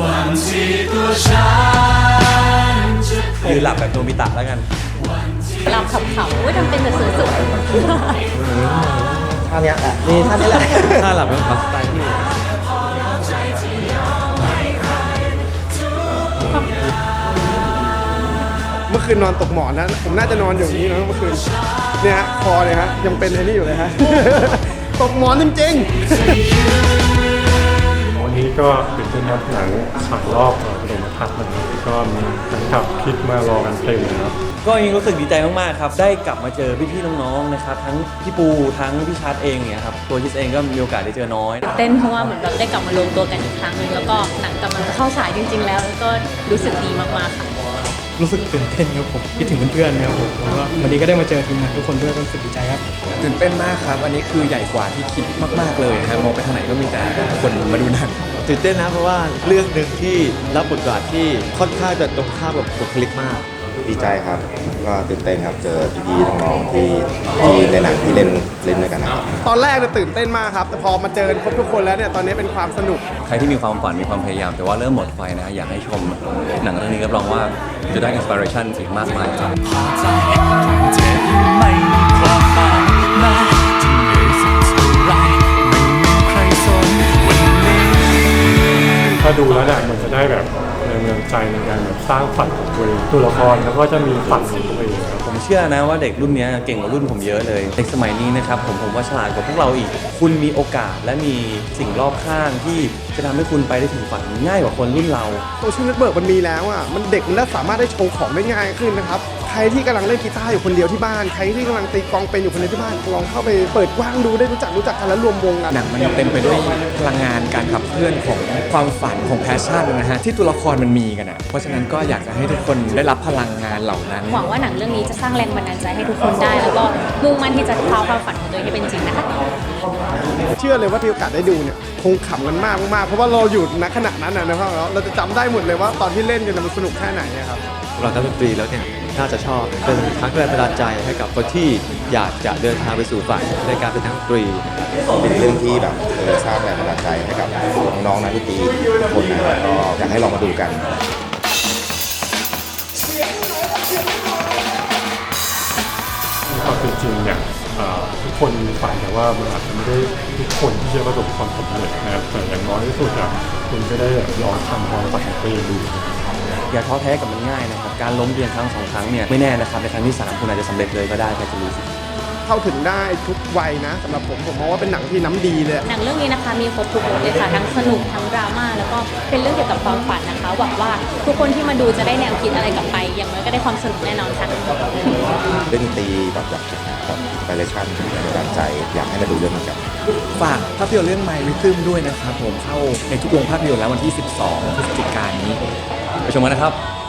วันที่ตัวฉันจะเป็นยืนหลับแบบโนบิตะแล้วกันเราขับเขาๆอุ้ยทำเป็นแต่สวยๆท่าเนี้ยแหละนี่ท่านี้แหละ ถ้าหลับเป็นสไตล์ที่เมื่อคืนนอนตกหมอนนะ ผมน่าจะนอนอยู่อย่างนี้นะเมื่อคืน เนี่ยฮะคอเนี่ยฮะ ยังเป็นไอ้นี่อยู่เลยฮะ ตกหมอนจริงๆ วันนี้ก็ตื่นเต้นครับหนังฉายรอบเอ่อปฐมทัศน์นะครับก็มีแฟนคลับคิดมารอกันเต็มเลยครับก็ยังรู้สึกดีใจมากๆครับได้กลับมาเจอพี่ๆน้องๆนะครับทั้งพี่ปูทั้งพี่ชัดเองเนี่ยครับตัวชิสเองก็มีโอกาสได้เจอน้อยเต้นเพราะว่าเหมือนแบบได้กลับมารวมตัวกันอีกครั้งหนึ่งแล้วก็หนังกำลังจะเข้าฉายจริงๆแล้วแล้วก็รู้สึกดีมากๆค่ะ รู้สึกตื่นเต้นครับผมคิดถึงเพื่อนๆครับผมแล้วก็วันนี้ก็ได้มาเจอทีมงานทุกคนด้วยก็รู้สึกดีใจครับตื่นเต้นมากครับ อันนี้คือใหญ่กว่าที่คิดมากๆเลยนะครับมองไปทางไหนก็มีแต่คนมาดูหนังตื่นเต้นนะเพราะว่าเรื่องหนึ่งที่รับบทบาทที่ค่อนข้างจะตรงข้ามกับบุคลิกมาก ดีใจครับ ก็ตื่นเต้นครับ เจอพี่ๆน้องๆที่ที่ในหนังที่เล่นเล่นด้วยกันนะครับ ตอนแรกเนี่ยตื่นเต้นมากครับ แต่พอมาเจอกันครบทุกคนแล้วเนี่ยตอนนี้เป็นความสนุก ใครที่มีความฝันมีความพยายาม แต่ว่าเริ่มหมดไฟนะฮะอยากให้ชมหนังเรื่องนี้รับรองว่าจะได้อินสปิเรชันอีกมากมายครับใจเจ็บไม่มีความหมายนะจะเหนื่อยสักเท่าไรไม่มีใครสนวันนี้ถ้าดูแล้วเนี่ยมันจะได้แบบ แรงบันดาลใจในการแบบสร้างฝันของตัวเองตัวละครแล้วก็จะมีฝันของตัวเองครับ ผมเชื่อนะว่าเด็กรุ่นเนี้ยเก่งกว่ารุ่นผมเยอะเลยเด็กสมัยนี้นะครับผมผมว่าฉลาดกว่าพวกเราอีก คุณมีโอกาสและมีสิ่งรอบข้างที่จะทำให้คุณไปได้ถึงฝันง่ายกว่าคนรุ่นเรา โซเชียลเน็ตเวิร์กมันมีแล้วอะ มันเด็กมันได้สามารถได้โชว์ของได้ง่ายขึ้นนะครับ ใครที่กำลังเล่นกีตาร์อยู่คนเดียวที่บ้าน ใครที่กำลังตีกลองเป็นอยู่คนเดียวที่บ้าน ลองเข้าไปเปิดกว้างดูได้รู้จักรู้จักกันแล้วรวมวงกัน หนังมันเต็มไปด้วยพลังงานการขับ เคลื่อนของความฝันของแพชชั่นนะฮะที่ตัวละครมันมีกันอะเพราะฉะนั้นก็อยากจะให้ทุกคนได้รับพลังงานเหล่านั้น หวังว่าหนังเรื่องนี้จะสร้างแรงบันดาลใจให้ทุกคนได้ แล้วก็มุ่งมั่นที่จะพาความฝันของตัวเองให้เป็นจริงนะคะเชื่อเลยว่าที่โอกาสได้ดูเนี่ยคงขำกันมากมากๆเพราะว่าเราอยู่ณขณะนั้นนะนะครับเราจะจำได้หมดเลยว่าตอนที่เล่นกันมันสนุกแค่ไหนอะครับเราทำดนตรีแล้วเนี่ย น่าจะชอบเป็นทั้งแรงบันดาลใจให้กับคนที่อยากจะเดินทางไปสู่ฝันในการเป็นนักดนตรีเป็นเรื่องที่แบบเออสร้างแรงบันดาลใจให้กับน้องๆนักดนตรีทุกคนนะครับก็อยากให้ลองมาดูกันความเป็นจริงเนี่ยเอ่อทุกคนมีฝันแต่ว่ามันอาจจะไม่ได้ทุกคนที่จะประสบความสำเร็จนะครับแต่อย่างน้อยที่สุดอะคุณก็ได้ลองทำความฝันของตัวเองดู อย่าท้อแท้กับมันง่ายนะครับ การล้มเพียงครั้งสองครั้งเนี่ยไม่แน่นะครับในครั้งที่สามคุณอาจจะสำเร็จเลยก็ได้ใครจะรู้สิเข้าถึงได้ทุกวัยนะสำหรับผมผมมองว่าเป็นหนังที่น้ำดีเลย หนังเรื่องนี้นะคะมีครบทุกรสเลยค่ะทั้งสนุกทั้งดราม่าแล้วก็เป็นเรื่องเกี่ยวกับความฝันนะคะหวังว่าทุกคนที่มาดูจะได้แนวคิดอะไรกลับไป อย่างน้อยก็ได้ความสนุกแน่นอนค่ะเล่นดนตรีแบบแบบแบบไบเลชั่นแรงบันดาลใจอยากให้มาดูเรื่องนี้กันฝากภาพยนตร์เรื่อง My Rhythm ด้วยนะครับผมเข้าในทุกโรงภาพยนตร์แล้ววันที่ 12พฤศจิกายนนี้ไป ชมกันนะครับ